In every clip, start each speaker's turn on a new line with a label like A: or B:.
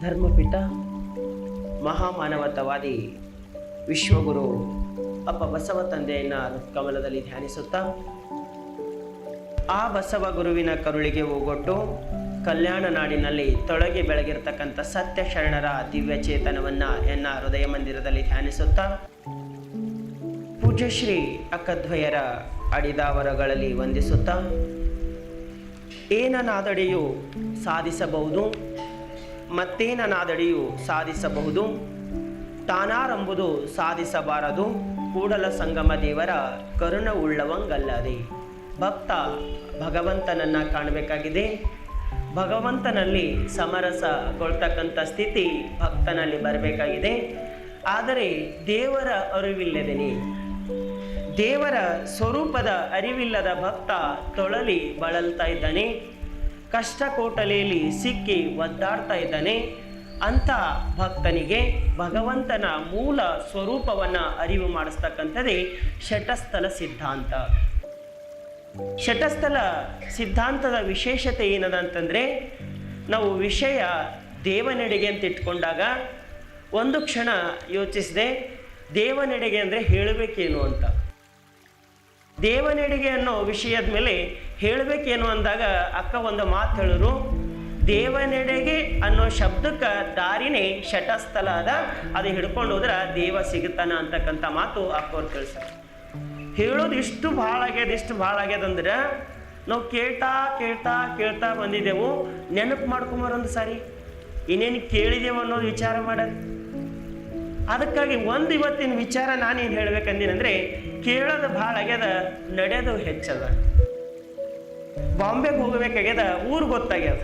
A: ಧರ್ಮಪೀಠ ಮಹಾಮಾನವತವಾದಿ ವಿಶ್ವಗುರು ಅಪ್ಪ ಬಸವ ತಂದೆಯನ್ನ ಕಮಲದಲ್ಲಿ ಧ್ಯಾನಿಸುತ್ತಾ ಆ ಬಸವ ಗುರುವಿನ ಕರುಳಿಗೆ ಹೋಗೊಟ್ಟು ಕಲ್ಯಾಣ ನಾಡಿನಲ್ಲಿ ತೊಳಗಿ ಬೆಳಗಿರ್ತಕ್ಕಂಥ ಸತ್ಯ ಶರಣರ ದಿವ್ಯ ಚೇತನವನ್ನ ಎನ್ನ ಹೃದಯ ಮಂದಿರದಲ್ಲಿ ಧ್ಯಾನಿಸುತ್ತಾ ಪೂಜ್ಯಶ್ರೀ ಅಕ್ಕದ್ವಯರ ಅಡಿದಾವರಗಳಲ್ಲಿ ವಂದಿಸುತ್ತಾ ಏನನಾದಡೆಯು ಸಾಧಿಸಬಹುದು. ಮತ್ತೇನನಾದಡೆಯು ಸಾಧಿಸಬಹುದು? ತಾನಾರಂಬುದು ಸಾಧಿಸಬಾರದು. ಕೂಡಲ ಸಂಗಮ ದೇವರ ಕರುಣ ಉಳ್ಳವಂಗಲ್ಲದೆ ಭಕ್ತ ಭಗವಂತನನ್ನ ಕಾಣಬೇಕಾಗಿದೆ. ಭಗವಂತನಲ್ಲಿ ಸಮರಸಗೊಳ್ತಕ್ಕಂಥ ಸ್ಥಿತಿ ಭಕ್ತನಲ್ಲಿ ಬರಬೇಕಾಗಿದೆ. ಆದರೆ ದೇವರ ಅರಿವಿಲ್ಲದೇನೆ? ದೇವರ ಸ್ವರೂಪದ ಅರಿವಿಲ್ಲದ ಭಕ್ತ ತೊಳಲಿ ಬಳಲ್ತಾ ಇದ್ದಾನೆ. ಕಷ್ಟ ಕೋಟಲೆಯಲ್ಲಿ ಸಿಕ್ಕಿ ಒದ್ದಾಡ್ತಾ ಇದ್ದಾನೆ. ಅಂಥ ಭಕ್ತನಿಗೆ ಭಗವಂತನ ಮೂಲ ಸ್ವರೂಪವನ್ನು ಅರಿವು ಮಾಡಿಸ್ತಕ್ಕಂಥದ್ದೇ ಶಟಸ್ಥಲ ಸಿದ್ಧಾಂತ. ಶಟಸ್ಥಲ ಸಿದ್ಧಾಂತದ ವಿಶೇಷತೆ ಏನದ ಅಂತಂದರೆ ನಾವು ವಿಷಯ ದೇವನೆಡೆಗೆ ಅಂತ ಇಟ್ಕೊಂಡಾಗ ಒಂದು ಕ್ಷಣ ಯೋಚಿಸಿದೆ, ದೇವನೆಡೆಗೆ ಅಂದರೆ ಹೇಳಬೇಕೇನು ಅಂತ. ದೇವನೆಡೆಗೆ ಅನ್ನೋ ವಿಷಯದ ಮೇಲೆ ಹೇಳಬೇಕೇನು ಅಂದಾಗ ಅಕ್ಕ ಒಂದು ಮಾತು ಹೇಳಿದ್ರು, ದೇವನೆಡೆಗೆ ಅನ್ನೋ ಶಬ್ದಕ್ಕೆ ದಾರಿನೇ ಶಟಸ್ಥಲ ಅದ, ಅದು ಹಿಡ್ಕೊಂಡು ಹೋದ್ರೆ ದೇವ ಸಿಗುತ್ತಾನ ಅಂತಕ್ಕಂಥ ಮಾತು ಅಕ್ಕವ್ರು ತಿಳಿಸ್ತಾರೆ ಹೇಳೋದು ಇಷ್ಟು ಭಾಳ ಆಗ್ಯದ, ಇಷ್ಟು ಭಾಳ ಆಗ್ಯದಂದ್ರೆ ನಾವು ಕೇಳ್ತಾ ಕೇಳ್ತಾ ಕೇಳ್ತಾ ಬಂದಿದ್ದೆವು, ನೆನಪು ಮಾಡ್ಕೊಂಬರೊಂದು ಸಾರಿ. ಇನ್ನೇನು ಕೇಳಿದೆವು ಅನ್ನೋದು ವಿಚಾರ ಮಾಡೋದು ಅದಕ್ಕಾಗಿ ಒಂದು ಇವತ್ತಿನ ವಿಚಾರ ನಾನೇನು ಹೇಳ್ಬೇಕಂದಿನಂದ್ರೆ, ಕೇಳೋದು ಭಾಳ ಆಗ್ಯದ ನಡೆಯೋದು ಹೆಚ್ಚದ. ಬಾಂಬೆಗೆ ಹೋಗ್ಬೇಕಾಗ್ಯದ, ಊರು ಗೊತ್ತಾಗ್ಯದ.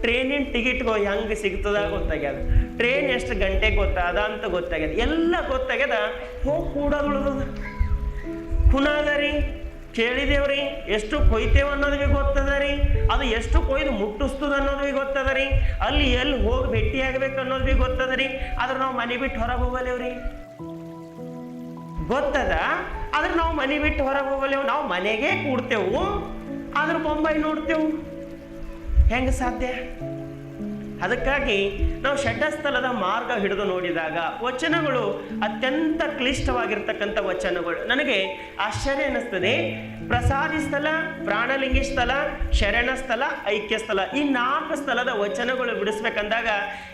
A: ಟ್ರೈನಿನ ಟಿಕೆಟ್ ಹೆಂಗೆ ಸಿಗ್ತದ ಗೊತ್ತಾಗ್ಯದ. ಟ್ರೈನ್ ಎಷ್ಟು ಗಂಟೆಗೆ ಗೊತ್ತಾದ ಅಂತ ಗೊತ್ತಾಗ್ಯದ. ಎಲ್ಲ ಗೊತ್ತಾಗ್ಯದ, ಹೋಗಿ ಕೂಡ ಉಳಿದ ಕುನಾದ ರೀ ಕೇಳಿದೇವ್ರಿ, ಎಷ್ಟು ಕೊಯ್ತೇವೆ ಅನ್ನೋದು ಬಿ ಗೊತ್ತದ ರೀ ಅದು ಎಷ್ಟು ಕೊಯ್ದು ಮುಟ್ಟಿಸ್ತದ ಅನ್ನೋದು ಬಿ ಗೊತ್ತದ ರೀ ಅಲ್ಲಿ ಎಲ್ಲಿ ಹೋಗಿ ಭೇಟಿ ಆಗ್ಬೇಕು ಅನ್ನೋದು ಬಿ ಗೊತ್ತದ ರೀ ಆದ್ರೆ ನಾವು ಮನೆ ಬಿಟ್ಟು ಹೊರಗೆ ಹೋಗಲೇವ್ರಿ? ಗೊತ್ತದ? ಆದ್ರೆ ನಾವು ಮನೆ ಬಿಟ್ಟು ಹೊರಗೆ ಹೋಗಲೇವು. ನಾವು ಮನೆಗೆ ಕೂಡ್ತೇವು. ಆದ್ರೆ ಬೊಂಬೈ ನೋಡ್ತೇವು. ಹೆಂಗೆ ಸಾಧ್ಯ? ಅದಕ್ಕಾಗಿ ನಾವು ಷಡ್ಸ್ಥಲದ ಮಾರ್ಗ ಹಿಡಿದು ನೋಡಿದಾಗ ವಚನಗಳು ಅತ್ಯಂತ ಕ್ಲಿಷ್ಟವಾಗಿರ್ತಕ್ಕಂಥ ವಚನಗಳು. ನನಗೆ ಆಶ್ಚರ್ಯ ಅನ್ನಿಸ್ತದೆ. ಪ್ರಸಾದಿ ಸ್ಥಳ ಪ್ರಾಣಲಿಂಗಿ ಸ್ಥಳ ಶರಣ ಸ್ಥಳ ಐಕ್ಯ ಸ್ಥಳ ಈ ನಾಲ್ಕು ಸ್ಥಳದ ವಚನಗಳು ಬಿಡಿಸ್ಬೇಕಂದಾಗ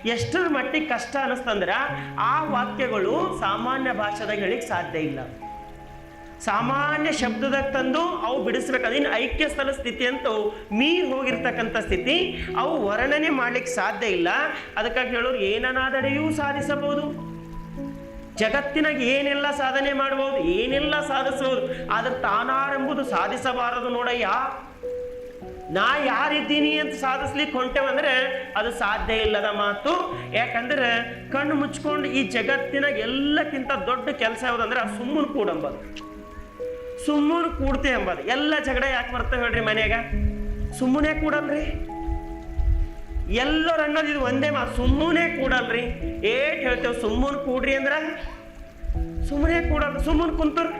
A: ಎಷ್ಟರ ಮಟ್ಟಿಗೆ ಕಷ್ಟ ಅನ್ನಿಸ್ತಂದ್ರೆ ಆ ವಾಕ್ಯಗಳು ಸಾಮಾನ್ಯ ಭಾಷೆದಾಗ ಹೇಳಿಕ್ ಸಾಧ್ಯ ಇಲ್ಲ. ಸಾಮಾನ್ಯ ಶಬ್ದದಾಗ ತಂದು ಅವು ಬಿಡಿಸ್ಬೇಕು. ಇನ್ನು ಐಕ್ಯ ಸ್ಥಳ ಸ್ಥಿತಿ ಅಂತೂ ಮೀ ಹೋಗಿರ್ತಕ್ಕಂಥ ಸ್ಥಿತಿ. ಅವು ವರ್ಣನೆ ಮಾಡ್ಲಿಕ್ಕೆ ಸಾಧ್ಯ ಇಲ್ಲ. ಅದಕ್ಕಾಗಿ ಹೇಳೋರು ಏನನಾದಡೆಯೂ ಸಾಧಿಸಬಹುದು. ಜಗತ್ತಿನಾಗ ಏನೆಲ್ಲ ಸಾಧನೆ ಮಾಡಬಹುದು ಏನೆಲ್ಲ ಸಾಧಿಸಬಹುದು ಆದ್ರೆ ತಾನಾರೆಂಬುದು ಸಾಧಿಸಬಾರದು ನೋಡಯ್ಯ. ನಾ ಯಾರಿದ್ದೀನಿ ಅಂತ ಸಾಧಿಸ್ಲಿಕ್ಕೆ ಹೊಂಟೇವಂದ್ರೆ ಅದು ಸಾಧ್ಯ ಇಲ್ಲದ ಮಾತು. ಯಾಕಂದ್ರೆ ಕಣ್ಣು ಮುಚ್ಕೊಂಡು ಈ ಜಗತ್ತಿನ ಎಲ್ಲಕ್ಕಿಂತ ದೊಡ್ಡ ಕೆಲಸ ಯಾವುದಂದ್ರೆ ಸುಮ್ಮನೆ ಕೂಡಂಬದು. ಸುಮ್ಮನೆ ಕೂಡ್ತೇ ಅಂಬದು. ಎಲ್ಲ ಜಗಳ ಯಾಕೆ ಬರ್ತವೆ ಹೇಳ್ರಿ ಮನೆಯಾಗ? ಸುಮ್ಮನೆ ಕೂಡಲ್ರಿ? ಎಲ್ಲರ ಅನ್ನೋದು ಇದು ಒಂದೇ ಮಾತು ಸುಮ್ಮನೆ ಕೂಡಲ್ರಿ. ಏಟ್ ಹೇಳ್ತೇವೆ, ಸುಮ್ಮನೆ ಕೂಡ್ರಿ ಅಂದ್ರ? ಸುಮ್ಮನೆ ಕೂಡಲ್ ಸುಮ್ಮನೆ ಕುಂತರು.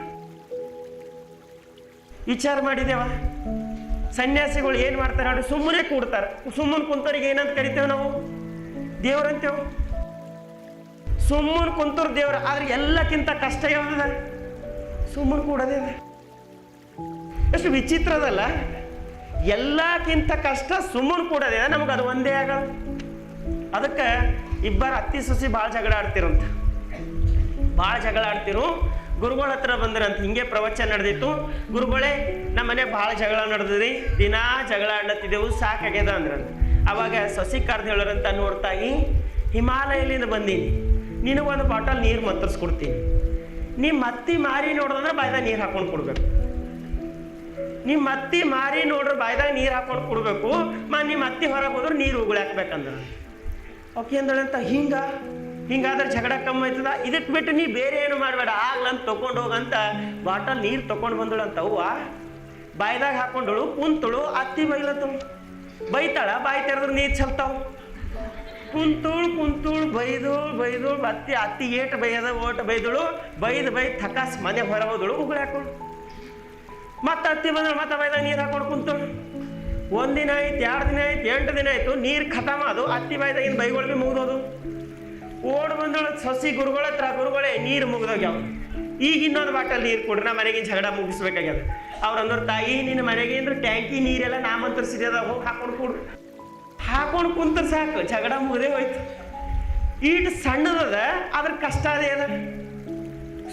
A: ವಿಚಾರ ಮಾಡಿದೇವ? ಸನ್ಯಾಸಿಗಳು ಏನು ಮಾಡ್ತಾರೆ ನೋಡಿ ಸುಮ್ಮನೆ ಕೂಡ್ತಾರೆ. ಸುಮ್ಮನೆ ಕುಂತರಿಗೆ ಏನಂತ ಕರಿತೇವೆ ನಾವು? ದೇವ್ರಂತೇವೆ? ಸುಮ್ಮನೆ ಕುಂತರು ದೇವ್ರ. ಆದ್ರೆ ಎಲ್ಲಕ್ಕಿಂತ ಕಷ್ಟ ಯಾವ್ದದ? ಸುಮ್ಮನೆ ಕೂಡೋದೇ. ಎಷ್ಟು ವಿಚಿತ್ರ ಅದಲ್ಲ. ಎಲ್ಲಕ್ಕಿಂತ ಕಷ್ಟ ಸುಮ್ಮನೆ ಕೂಡದೆ ನಮ್ಗೆ ಅದು ಒಂದೇ ಆಗಲ್ಲ. ಅದಕ್ಕೆ ಇಬ್ಬರು ಅತ್ತಿ ಸೊಸಿ ಭಾಳ ಜಗಳ ಆಡ್ತಿರಂತ. ಭಾಳ ಜಗಳ ಆಡ್ತಿರು. ಗುರುಗಳ ಹತ್ರ ಬಂದ್ರಂತ. ಹಿಂಗೆ ಪ್ರವಚನ ನಡೆದಿತ್ತು. ಗುರುಗಳೇ, ನಮ್ಮ ಮನೆ ಭಾಳ ಜಗಳ ನಡೆದ್ರಿ ದಿನಾ ಜಗಳ ಆಡ್ಲತ್ತಿದ್ದೆವು. ಸಾಕಾಗ್ಯದ ಅಂದ್ರಂತ. ಅವಾಗ ಸಸಿ ಕರ್ದು ಹೇಳೋರಂತ ನೋಡ್ತಾಗಿ ಹಿಮಾಲಯದಿಂದ ಬಂದೀನಿ. ನಿನಗೊಂದು ಬಾಟಲ್ ನೀರು ಮಂತ್ರಿಸ್ಕೊಡ್ತೀನಿ. ನೀ ಅತ್ತಿ ಮಾರಿ ನೋಡಿದ್ರೆ ಬಾಯ್ದಾಗ ನೀರು ಹಾಕೊಂಡು ಕೊಡ್ಬೇಕು. ನಿಮ್ಮ ಅತ್ತಿ ಮಾರಿ ನೋಡ್ರಿ ಬಾಯ್ದಾಗ ನೀರು ಹಾಕೊಂಡು ಕೊಡಬೇಕು. ಮ ನಿಮ್ಮ ಅತ್ತಿ ಹೊರಗೆ ಹೋದ್ರೆ ನೀರು ಉಗುಳಿ ಹಾಕ್ಬೇಕಂದ್ರೆ. ಓಕೆ ಅಂದಳಂತ ಹಿಂಗ, ಹಿಂಗಾದ್ರೆ ಜಗಳ ಕಮ್ಮಿ ಆಯ್ತದ? ಇದಕ್ಕೆ ಬಿಟ್ಟು ನೀ ಬೇರೆ ಏನು ಮಾಡಬೇಡ. ಆಗ್ಲಂತ ತಗೊಂಡು ಹೋಗಂತ ಬಾಟಲ್ ನೀರು ಬಂದಳು ಅಂತ ಅವ್ವ. ಬಾಯ್ದಾಗ ಹಾಕೊಂಡಳು, ಕುಂತಳು, ಅತ್ತಿ ಬೈಲತ್ತು. ಬೈತಾಳ, ಬಾಯಿ ತೆರೆದ್ರೆ ನೀರು ಚಲ್ತಾವು. ಕುಂತುಳು ಕುಂತುಳು, ಬೈದೋಳು ಬೈದೋಳು ಅತ್ತಿ ಅತ್ತಿ ಏಟ್ ಬೈಯದ ಓಟ್ ಬೈದಳು. ಬೈದು ಬೈ ಥಕಾಸ್ ಮನೆ ಹೊರ ಹೋದಳು, ಉಗುಳು ಹಾಕೊಂಡು. ಮತ್ತೆ ಹತ್ತಿ ಬಂದ್ರೆ ಮತ್ತೆ ಬೈದ ನೀರು ಹಾಕೊಂಡು ಕುಂತು. ಒಂದಿನ ಆಯ್ತು, ಎರಡು ದಿನ ಆಯ್ತು, ಎಂಟು ದಿನ ಆಯ್ತು, ನೀರು ಖತಮ ಅದು ಹತ್ತಿ ಬಾಯ್ದಾಗಿನ ಬೈಗಳು ಭೀ ಮುಗ್ದೋದು. ಓಡ್ ಬಂದೋಳ ಸಸಿ ಗುರುಗಳ ಹತ್ರ, ಗುರುಗಳೇ, ನೀರು ಮುಗ್ದೋಗ್ಯಾವ. ಈಗ ಇನ್ನೊಂದು ಬಾಟಲ್ ನೀರು ಕೊಡ್ರಿ ನಾ ಮನೆಗಿನ ಜಗಳ ಮುಗಿಸ್ಬೇಕಾಗ್ಯದ. ಅವ್ರು ಅಂದ್ರು, ತಾಯಿ ನಿನ್ನ ಮನೆಗೆ ಅಂದ್ರೆ ಟ್ಯಾಂಕಿ ನೀರೆಲ್ಲ ನಾ ಮಂತ್ರಿಸಿದ ಹೋಗಿ ಹಾಕೊಂಡು ಕೊಡು ಹಾಕೊಂಡು ಕುಂತ್ರ ಸಾಕು ಜಗಳ ಮುಗ್ದೇ ಹೋಯ್ತು. ಈಟ್ ಸಣ್ಣದದ ಅದ್ರ ಕಷ್ಟ ಅದೇ ಅದ.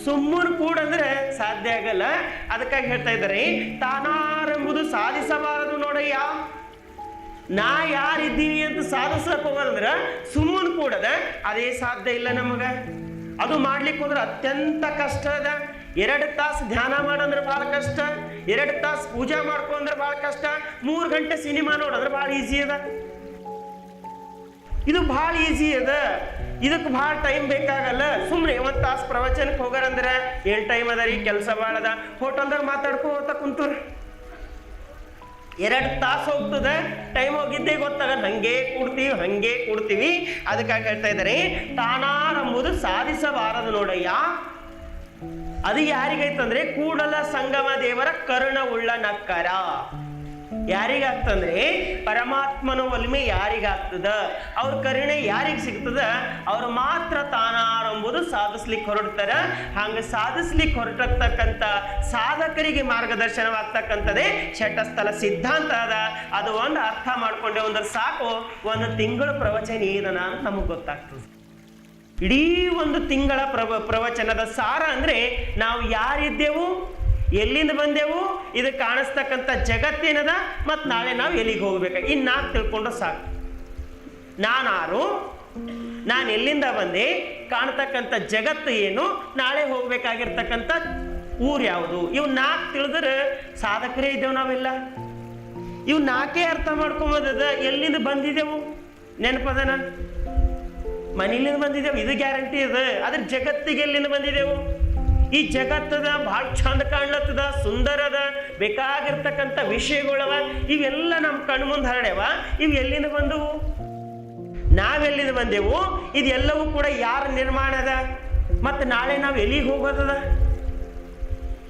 A: ಸುಮ್ಮನೆ ಕೂಡಂದ್ರೆ ಸಾಧ್ಯ ಆಗಲ್ಲ. ಅದಕ್ಕಾಗಿ ಹೇಳ್ತಾ ಇದ್ದಾರೆ, ತಾನಾರೆಂಬುದು ಸಾಧಿಸಬಾರದು ನೋಡಯ್ಯ. ನಾ ಯಾರಿದ್ದೀವಿ ಅಂತ ಸಾಧಿಸಕ್ ಹೋಗೋದಂದ್ರ ಸುಮ್ಮನೆ ಕೂಡದ, ಅದೇ ಸಾಧ್ಯ ಇಲ್ಲ ನಮಗ. ಅದು ಮಾಡ್ಲಿಕ್ಕೆ ಹೋದ್ರೆ ಅತ್ಯಂತ ಕಷ್ಟ ಅದ. ಎರಡು ತಾಸು ಧ್ಯಾನ ಮಾಡಂದ್ರೆ ಭಾಳ ಕಷ್ಟ, ಎರಡು ತಾಸು ಪೂಜೆ ಮಾಡ್ಕೊಂಡ್ರೆ ಭಾಳ ಕಷ್ಟ, ಮೂರು ಗಂಟೆ ಸಿನಿಮಾ ನೋಡಂದ್ರೆ ಭಾಳ ಈಸಿ ಅದ. ಇದು ಭಾಳ ಈಸಿ ಅದ. ಇದಕ್ಕೆ ಭಾಳ ಟೈಮ್ ಬೇಕಾಗಲ್ಲ. ಸುಮ್ಮನೆ ಒಂದು ತಾಸು ಪ್ರವಚನಕ್ಕೆ ಹೋಗಾರಂದ್ರೆ ಏನು ಟೈಮ್ ಅದ ರೀ, ಕೆಲಸ ಭಾಳ ಅದ. ಹೋಟೆಲ್ದಾಗ ಮಾತಾಡ್ಕೋತ ಕುಂತರು. ಎರಡು ತಾಸು ಹೋಗ್ತದೆ ಟೈಮ್ ಹೋಗಿದ್ದೇ ಗೊತ್ತಾಗಲ್ಲ. ಹಂಗೆ ಕೂಡ್ತೀವಿ ಹಂಗೆ ಕೂಡ್ತೀವಿ. ಅದಕ್ಕಾಗಿ ಹೇಳ್ತಾ ಇದ್ದಾರೆ. ತಾನಾರಂಬುದು ಸಾಧಿಸಬಾರದು ನೋಡಯ್ಯ. ಅದು ಯಾರಿಗೈತಂದ್ರೆ ಕೂಡಲ ಸಂಗಮ ದೇವರ ಕರುಣ ಉಳ್ಳ ನಕ್ಕರ. ಯಾರಿಗಾಗ್ತಂದ್ರೆ ಪರಮಾತ್ಮನ ಒಲಿಮೆ ಯಾರಿಗಾಗ್ತದ? ಅವ್ರ ಕರುಣೆ ಯಾರಿಗೆ ಸಿಗ್ತದ? ಅವ್ರು ಮಾತ್ರ ತಾನಾರಂಬುದು ಸಾಧಿಸ್ಲಿಕ್ಕೆ ಹೊರಡ್ತಾರ. ಹಂಗೆ ಸಾಧಿಸ್ಲಿಕ್ಕೆ ಹೊರಟತಕ್ಕಂಥ ಸಾಧಕರಿಗೆ ಮಾರ್ಗದರ್ಶನವಾಗ್ತಕ್ಕಂಥದ್ದೇ ಶಟಸ್ಥಲ ಸಿದ್ಧಾಂತ ಅದ. ಅದು ಒಂದು ಅರ್ಥ ಮಾಡ್ಕೊಂಡೆ ಒಂದು ಸಾಕು, ಒಂದು ತಿಂಗಳ ಪ್ರವಚನ ಏನನ ಅಂತ ನಮಗೆ ಗೊತ್ತಾಗ್ತದೆ. ಇಡೀ ಒಂದು ತಿಂಗಳ ಪ್ರವ, ಪ್ರವಚನದ ಸಾರ ಅಂದ್ರೆ ನಾವು ಯಾರಿದ್ದೆವು? ಎಲ್ಲಿಂದ ಬಂದೆವು? ಇದು ಕಾಣಿಸ್ತಕ್ಕಂಥ ಜಗತ್ತೇನದ? ಮತ್ತು ನಾಳೆ ನಾವು ಎಲ್ಲಿಗೆ ಹೋಗ್ಬೇಕು? ಇನ್ನು ನಾಲ್ಕು ತಿಳ್ಕೊಂಡ್ರೆ ಸಾಕು. ನಾನಾರು, ನಾನು ಎಲ್ಲಿಂದ ಬಂದೆ? ಕಾಣ್ತಕ್ಕಂಥ ಜಗತ್ತು ಏನು? ನಾಳೆ ಹೋಗ್ಬೇಕಾಗಿರ್ತಕ್ಕಂಥ ಊರು ಯಾವುದು? ಇವು ನಾಲ್ಕು ತಿಳಿದ್ರೆ ಸಾಧಕರೇ ಇದ್ದೇವೆ ನಾವೆಲ್ಲ. ಇವು ನಾಲ್ಕೇ ಅರ್ಥ ಮಾಡ್ಕೊಂಬೋದದ ಎಲ್ಲಿಂದ ಬಂದಿದ್ದೆವು? ನೆನಪದನ? ಮನೇಲಿಂದ ಬಂದಿದ್ದೆವು? ಇದು ಗ್ಯಾರಂಟಿ ಇದೆ ಅದ್ರ ಜಗತ್ತಿಗೆ ಎಲ್ಲಿಂದ ಬಂದಿದ್ದೆವು? ಈ ಜಗತ್ತದ ಭಾಳ ಚಂದ ಕಾಣ್ಲತ್ತದ, ಸುಂದರದ, ಬೇಕಾಗಿರ್ತಕ್ಕಂಥ ವಿಷಯಗಳವ, ಇವೆಲ್ಲ ನಮ್ಮ ಕಣ್ಣು ಮುಂದೆ ಹರಡ್ಯಾವ. ಇವು ಎಲ್ಲಿಂದ ಬಂದವು? ನಾವೆಲ್ಲಿಂದ ಬಂದೆವು? ಇದೆಲ್ಲವೂ ಕೂಡ ಯಾರ ನಿರ್ಮಾಣದ? ಮತ್ತು ನಾಳೆ ನಾವು ಎಲ್ಲಿಗೆ ಹೋಗೋದದ?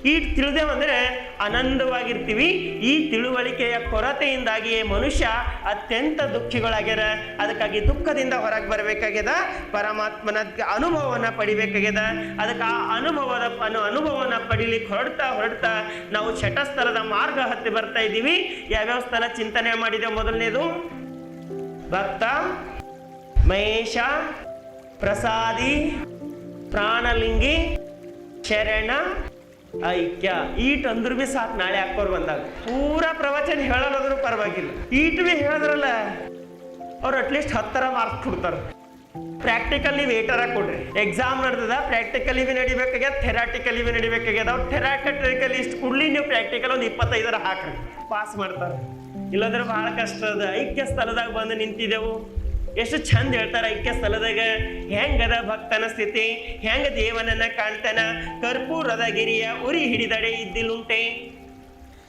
A: ಈ ಅಂದರೆ ಆನಂದವಾಗಿರ್ತೀವಿ. ಈ ತಿಳುವಳಿಕೆಯ ಕೊರತೆಯಿಂದಾಗಿಯೇ ಮನುಷ್ಯ ಅತ್ಯಂತ ದುಃಖಿಗಳಾಗ್ಯಾರ. ಅದಕ್ಕಾಗಿ ದುಃಖದಿಂದ ಹೊರಗೆ ಬರಬೇಕಾಗ್ಯದ. ಪರಮಾತ್ಮನ ಅನುಭವವನ್ನ ಪಡಿಬೇಕಾಗ್ಯದ. ಅದಕ್ಕೆ ಆ ಅನುಭವದ ಅನು ಅನುಭವನ ಪಡಿಲಿಕ್ಕೆ ಹೊರಡ್ತಾ ಹೊರಡ್ತಾ ನಾವು ಶಟಸ್ಥಲದ ಮಾರ್ಗ ಹತ್ತಿ ಬರ್ತಾ ಇದ್ದೀವಿ. ಯಾವ್ಯಾವ ಸ್ಥಳ ಚಿಂತನೆ ಮಾಡಿದೆ ಮೊದಲನೇದು? ಭಕ್ತ, ಮಹೇಶ, ಪ್ರಸಾದಿ, ಪ್ರಾಣಲಿಂಗಿ, ಶರಣ ಐಕ್ಯ ಈಟ್ ಅಂದ್ರು ಬಿ ಸಾಕು, ನಾಳೆ ಹಾಕೋರ್ ಬಂದಾಗ. ಪೂರಾ ಪ್ರವಚನ ಹೇಳೋದಾದ್ರೂ ಪರವಾಗಿಲ್ಲ. ಈಟ್ ಬಿ ಹೇಳಿದ್ರಲ್ಲ, ಅವ್ರು ಅಟ್ಲೀಸ್ಟ್ ಹತ್ತರ ಮಾರ್ಕ್ಸ್ ಕೊಡ್ತಾರ. ಪ್ರಾಕ್ಟಿಕಲ್ ನೀವು ಏಟರ ಕೊಡ್ರಿ. ಎಕ್ಸಾಮ್ ನಡೆದ ಪ್ರಾಕ್ಟಿಕಲಿ ಇವಿ ನಡಿಬೇಕಾಗ್ಯದ ಥೆರಾಟಿಕಲ್ ಇವಿ ನಡಿಬೇಕಾಗ್ಯದ. ಅವ್ರು ಥೆರಾಟಿಕಲ್ ಇಷ್ಟು ಕೊಡ್ಲಿ ನೀವು ಪ್ರಾಕ್ಟಿಕಲ್ ಒಂದು ಇಪ್ಪತ್ತೈದರ ಹಾಕ್ರಿ. ಪಾಸ್ ಮಾಡ್ತಾರೆ. ಇಲ್ಲಾಂದ್ರೆ ಬಹಳ ಕಷ್ಟ ಅದ. ಐಕ್ಯ ಸ್ಥಳದಾಗ ಬಂದು ನಿಂತಿದ್ದೆವು ಎಷ್ಟು ಚಂದ ಹೇಳ್ತಾರ ಐಕ್ಯ ಸ್ಥಳದಾಗ ಹೆಂಗದ ಭಕ್ತನ ಸ್ಥಿತಿ, ಹೆಂಗ ದೇವನನ್ನ ಕಾಣ್ತಾನ. ಕರ್ಪೂರದ ಗಿರಿಯ ಉರಿ ಹಿಡಿದಡೆ ಇದ್ದಿಲುಂಟೆ.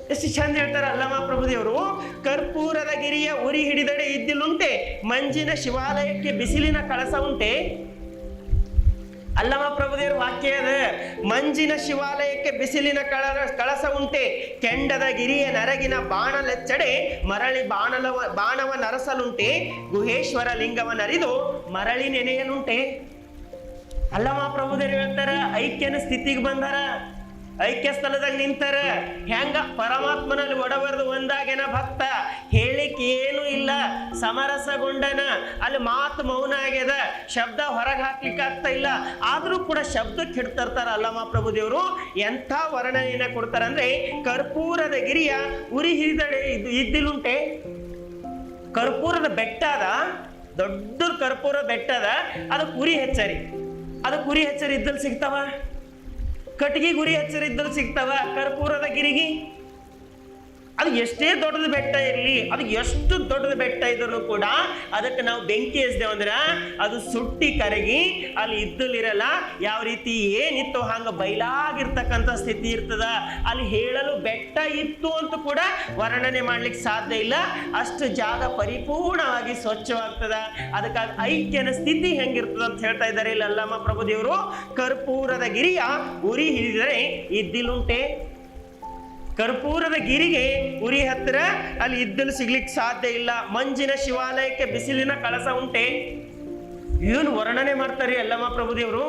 A: ಎಷ್ಟು ಚಂದ ಹೇಳ್ತಾರ ಅಲ್ಲಮ್ಮ ಪ್ರಭುದೇವರು. ಕರ್ಪೂರದ ಗಿರಿಯ ಉರಿ ಹಿಡಿದಡೆ ಇದ್ದಿಲುಂಟೆ. ಮಂಜಿನ ಶಿವಾಲಯಕ್ಕೆ ಬಿಸಿಲಿನ ಕಳಸ ಉಂಟೆ. ಅಲ್ಲಮ್ಮ ಪ್ರಭುದೇವರ ವಾಕ್ಯ ಮಂಜಿನ ಶಿವಾಲಯಕ್ಕೆ ಬಿಸಿಲಿನ ಕಳ ಕಳಸ ಉಂಟೆ. ಕೆಂಡದ ಗಿರಿಯ ನರಗಿನ ಬಾಣಲೆಚ್ಚಡೆ ಮರಳಿ ಬಾಣಲವ ಬಾಣವ ನರಸಲುಂಟೆ. ಗುಹೇಶ್ವರ ಲಿಂಗವ ನರಿದು ಮರಳಿ ನೆನೆಯಲುಂಟೆ. ಅಲ್ಲಮ್ಮ ಪ್ರಭುದೇವ್ರು ಹೇಳ್ತಾರ, ಐಕ್ಯನ ಸ್ಥಿತಿಗೆ ಬಂದಾರ. ಐಕ್ಯ ಸ್ಥಳದಾಗ ನಿಂತಾರ ಹೆಂಗ ಪರಮಾತ್ಮನಲ್ಲಿ ಒಡಬರ್ದು ಒಂದಾಗೇನ ಭಕ್ತ? ಹೇಳಿಕ್ ಏನು ಇಲ್ಲ. ಸಮರಸಗೊಂಡನ. ಅಲ್ಲಿ ಮಾತು ಮೌನ ಆಗ್ಯದ. ಶಬ್ದ ಹೊರಗೆ ಹಾಕ್ಲಿಕ್ಕೆ ಆಗ್ತಾ ಇಲ್ಲ. ಆದರೂ ಕೂಡ ಶಬ್ದಕ್ಕೆ ಹಿಡ್ತಿರ್ತಾರ ಅಲ್ಲಮ್ಮ ಪ್ರಭುದೇವರು ಎಂಥ ವರ್ಣನೆಯನ್ನ ಕೊಡ್ತಾರ ಅಂದ್ರೆ ಕರ್ಪೂರದ ಗಿರಿಯ ಉರಿ ಹಿರಿದಳೆ ಇದು ಇದ್ದಿಲುಂಟೆ. ಕರ್ಪೂರದ ಬೆಟ್ಟ ಅದ. ದೊಡ್ಡ ಕರ್ಪೂರ ಬೆಟ್ಟ ಅದ. ಅದಕ್ಕೆ ಉರಿ ಹೆಚ್ಚರಿ. ಅದಕ್ಕೆ ಉರಿ ಹೆಚ್ಚರಿ ಇದ್ದಲ್ಲಿ ಸಿಗ್ತಾವ? ಕಟ್ಗಿ ಗುರಿ ಹಚ್ಚರಿದ್ದಲ್ಲಿ ಸಿಗ್ತಾವ. ಕರ್ಪೂರದ ಗಿರಿಗೆ. ಅದು ಎಷ್ಟೇ ದೊಡ್ಡದ ಬೆಟ್ಟ ಇರಲಿ, ಅದು ಎಷ್ಟು ದೊಡ್ಡದ ಬೆಟ್ಟ ಇದ್ರೂ ಕೂಡ ಅದಕ್ಕೆ ನಾವು ಬೆಂಕಿ ಎಸ್ದೇವು ಅಂದ್ರೆ ಅದು ಸುಟ್ಟಿ ಕರಗಿ ಅಲ್ಲಿ ಇದ್ದಲ್ಲಿರಲ್ಲ ಯಾವ ರೀತಿ ಏನಿತ್ತು ಹಂಗ ಬಯಲಾಗಿರ್ತಕ್ಕಂಥ ಸ್ಥಿತಿ ಇರ್ತದ. ಅಲ್ಲಿ ಹೇಳಲು ಬೆಟ್ಟ ಇತ್ತು ಅಂತ ಕೂಡ ವರ್ಣನೆ ಮಾಡ್ಲಿಕ್ಕೆ ಸಾಧ್ಯ ಇಲ್ಲ. ಅಷ್ಟು ಜಾಗ ಪರಿಪೂರ್ಣವಾಗಿ ಸ್ವಚ್ಛವಾಗ್ತದ. ಅದಕ್ಕಾಗಿ ಐಕ್ಯನ ಸ್ಥಿತಿ ಹೆಂಗಿರ್ತದ ಅಂತ ಹೇಳ್ತಾ ಇದ್ದಾರೆ ಇಲ್ಲಿ ಅಲ್ಲಮ್ಮ ಪ್ರಭುದೇವರು. ಕರ್ಪೂರದ ಗಿರಿಯ ಉರಿ ಹಿಡಿದರೆ ಇದ್ದಿಲುಂಟೆ. ಕರ್ಪೂರದ ಗಿರಿಗೆ ಉರಿ ಹತ್ತಿರ ಅಲ್ಲಿ ಇದ್ದಲು ಸಿಗ್ಲಿಕ್ಕೆ ಸಾಧ್ಯ ಇಲ್ಲ. ಮಂಜಿನ ಶಿವಾಲಯಕ್ಕೆ ಬಿಸಿಲಿನ ಕಳಸ ಉಂಟೆ. ಏನು ವರ್ಣನೆ ಮಾಡ್ತಾರೆ ಅಲ್ಲಮ್ಮ ಪ್ರಭುದೇವರು?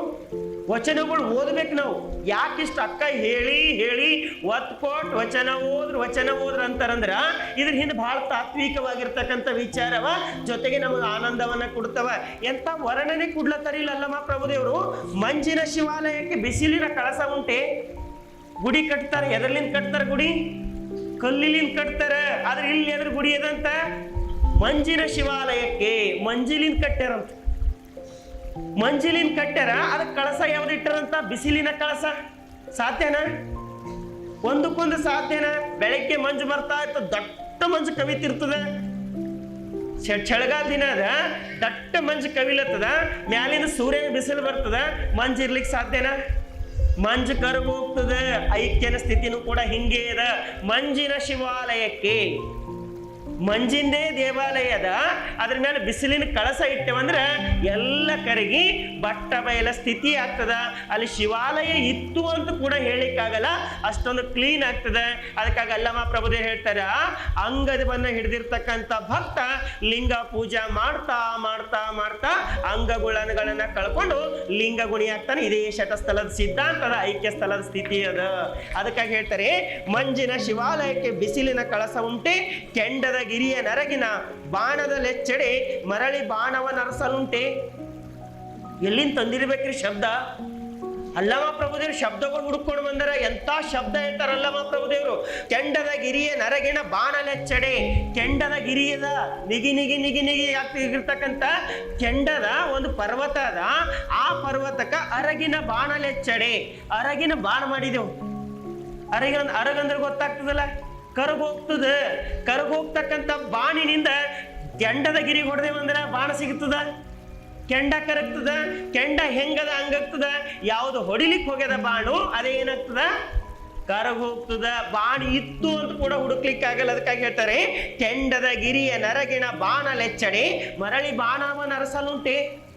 A: ವಚನಗಳು ಓದ್ಬೇಕು ನಾವು. ಯಾಕಿಷ್ಟು ಅಕ್ಕ ಹೇಳಿ ಹೇಳಿ, ಒತ್ಕೊಟ್, ವಚನ ಓದ್ರ ವಚನ ಓದ್ರ ಅಂತಾರಂದ್ರ ಇದ್ರ ಹಿಂದೆ ಬಹಳ ತಾತ್ವಿಕವಾಗಿರ್ತಕ್ಕಂಥ ವಿಚಾರವ, ಜೊತೆಗೆ ನಮಗೆ ಆನಂದವನ್ನ ಕೊಡ್ತವ. ಎಂತ ವರ್ಣನೆ ಕೊಡ್ಲತ್ತಾರಿಲ್ಲ ಅಲ್ಲಮ್ಮ ಪ್ರಭುದೇವರು? ಮಂಜಿನ ಶಿವಾಲಯಕ್ಕೆ ಬಿಸಿಲಿನ ಕಳಸ ಉಂಟೆ. ಗುಡಿ ಕಟ್ತಾರೆ ಎದರ್ಲಿಂದ ಕಟ್ತಾರೆ ಗುಡಿ? ಕಲ್ಲಿಲಿಂದ ಕಟ್ತಾರೆ. ಆದ್ರೆ ಇಲ್ಲಿ ಎದ್ರ ಗುಡಿ ಅದಂತ ಮಂಜಿನ ಶಿವಾಲಯಕ್ಕೆ. ಮಂಜಿಲಿಂದ ಕಟ್ಟ್ಯಾರಂತ. ಮಂಜಿಲಿನ ಕಟ್ಟ್ಯಾರ, ಅದಕ್ಕೆ ಕಳಸ ಯಾವ್ದು ಇಟ್ಟರಂತ? ಬಿಸಿಲಿನ ಕಳಸ. ಸಾಧ್ಯನ? ಒಂದಕ್ಕೊಂದು ಸಾಧ್ಯನ? ಬೆಳಗ್ಗೆ ಮಂಜು ಬರ್ತಾ ಇತ್ತು, ದಟ್ಟ ಮಂಜು ಕವಿತಿರ್ತದ. ಚಳಿಗಾಲ ದಿನ ಅದ. ದಟ್ಟ ಮಂಜು ಕವಿಲತ್ತದ. ಮ್ಯಾಲಿಂದ ಸೂರ್ಯನ ಬಿಸಿಲು ಬರ್ತದ. ಮಂಜು ಇರ್ಲಿಕ್ಕೆ ಸಾಧ್ಯನಾ? ಮಂಜು ಕರಗು ಹೋಗ್ತದ ಐಕ್ಯನ ಸ್ಥಿತಿನೂ ಕೂಡ ಹಿಂಗೆ ಅದ ಮಂಜಿನ ಶಿವಾಲಯಕ್ಕೆ ಮಂಜಿಂದೇ ದೇವಾಲಯದ ಅದ ಅದ್ರ ಮೇಲೆ ಬಿಸಿಲಿನ ಕಳಸ ಇಟ್ಟೇವಂದ್ರೆ ಎಲ್ಲ ಕರಗಿ ಬಟ್ಟ ಬಯಲ ಸ್ಥಿತಿ ಆಗ್ತದ. ಅಲ್ಲಿ ಶಿವಾಲಯ ಇತ್ತು ಅಂತ ಕೂಡ ಹೇಳಿಕ್ಕಾಗಲ್ಲ ಅಷ್ಟೊಂದು ಕ್ಲೀನ್ ಆಗ್ತದ. ಅದಕ್ಕಾಗಿ ಅಲ್ಲಮ್ಮ ಪ್ರಭುದೇ ಹೇಳ್ತಾರೆ ಅಂಗದವನ್ನ ಹಿಡಿದಿರ್ತಕ್ಕಂಥ ಭಕ್ತ ಲಿಂಗ ಪೂಜಾ ಮಾಡ್ತಾ ಮಾಡ್ತಾ ಮಾಡ್ತಾ ಅಂಗಗುಣಗಳನ್ನ ಕಳ್ಕೊಂಡು ಲಿಂಗ ಗುಣಿ ಆಗ್ತಾನೆ. ಇದೇ ಶತಸ್ಥಲದ ಸಿದ್ಧಾಂತದ ಐಕ್ಯ ಸ್ಥಳದ ಸ್ಥಿತಿ ಅದ. ಅದಕ್ಕಾಗಿ ಹೇಳ್ತಾರೆ, ಮಂಜಿನ ಶಿವಾಲಯಕ್ಕೆ ಬಿಸಿಲಿನ ಕಳಸ ಉಂಟೆ, ಕೆಂಡದ ಗಿರಿಯ ನರಗಿನ ಬಾಣದ ಲೆಚ್ಚಡೆ ಮರಳಿ ಬಾಣವ ನರಸಲುಂಟೆ. ಎಲ್ಲಿಂದ ತಂದಿರ್ಬೇಕ್ರಿ ಶಬ್ದ? ಅಲ್ಲಮ ಪ್ರಭುದೇವ್ರು, ಶಬ್ದಗಳು ಹುಡುಕೊಂಡು ಬಂದರ? ಎಂತ ಶಬ್ದ ಹೇಳ್ತಾರ ಅಲ್ಲಮ ಪ್ರಭುದೇವರು? ಕೆಂಡದ ಗಿರಿಯ ನರಗಿನ ಬಾಣಲೆಚ್ಚಡೆ ಕೆಂಡದ ಗಿರಿಯದ ನಿಗಿ ನಿಗಿ ನಿಗಿ ನಿಗಿ ಆಗ್ತಿರ್ತಕ್ಕಂಥ ಕೆಂಡದ ಒಂದು ಪರ್ವತ ಅದ ಆ ಪರ್ವತಕ್ಕ ಅರಗಿನ ಬಾಣಲೆಚ್ಚಡೆ ಅರಗಿನ ಬಾಣ ಮಾಡಿದೆವು. ಅರಗಿನ ಅರಗಂದ್ರೆ ಗೊತ್ತಾಗ್ತದಲ್ಲ? ಕರಗೋಗ್ತದ. ಕರಗೋಗ್ತಕ್ಕಂಥ ಬಾಣಿನಿಂದ ಕೆಂಡದ ಗಿರಿಗೆ ಹೊಡೆದೇವಂದ್ರ ಬಾಣ ಸಿಗ್ತದ ಕೆಂಡ ಕರಗ್ತದ? ಕೆಂಡ ಹೆಂಗದ ಹಂಗಾಗ್ತದ? ಯಾವುದು ಹೊಡಿಲಿಕ್ಕೆ ಹೋಗ್ಯದ ಬಾಣು, ಅದೇ ಏನಾಗ್ತದ? ಕರಗೋಗ್ತದ. ಬಾಣಿ ಇತ್ತು ಅಂತ ಕೂಡ ಹುಡುಕ್ಲಿಕ್ಕೆ ಆಗಲ್ಲ ಅದಕ್ಕಾಗಿ ಹೇಳ್ತಾರೆ. ಕೆಂಡದ ಗಿರಿಯ ನರಗಿಣ ಬಾಣ ಲೆಚ್ಚಡಿ ಮರಳಿ ಬಾಣವ ನರಸಲುಂಟೆ.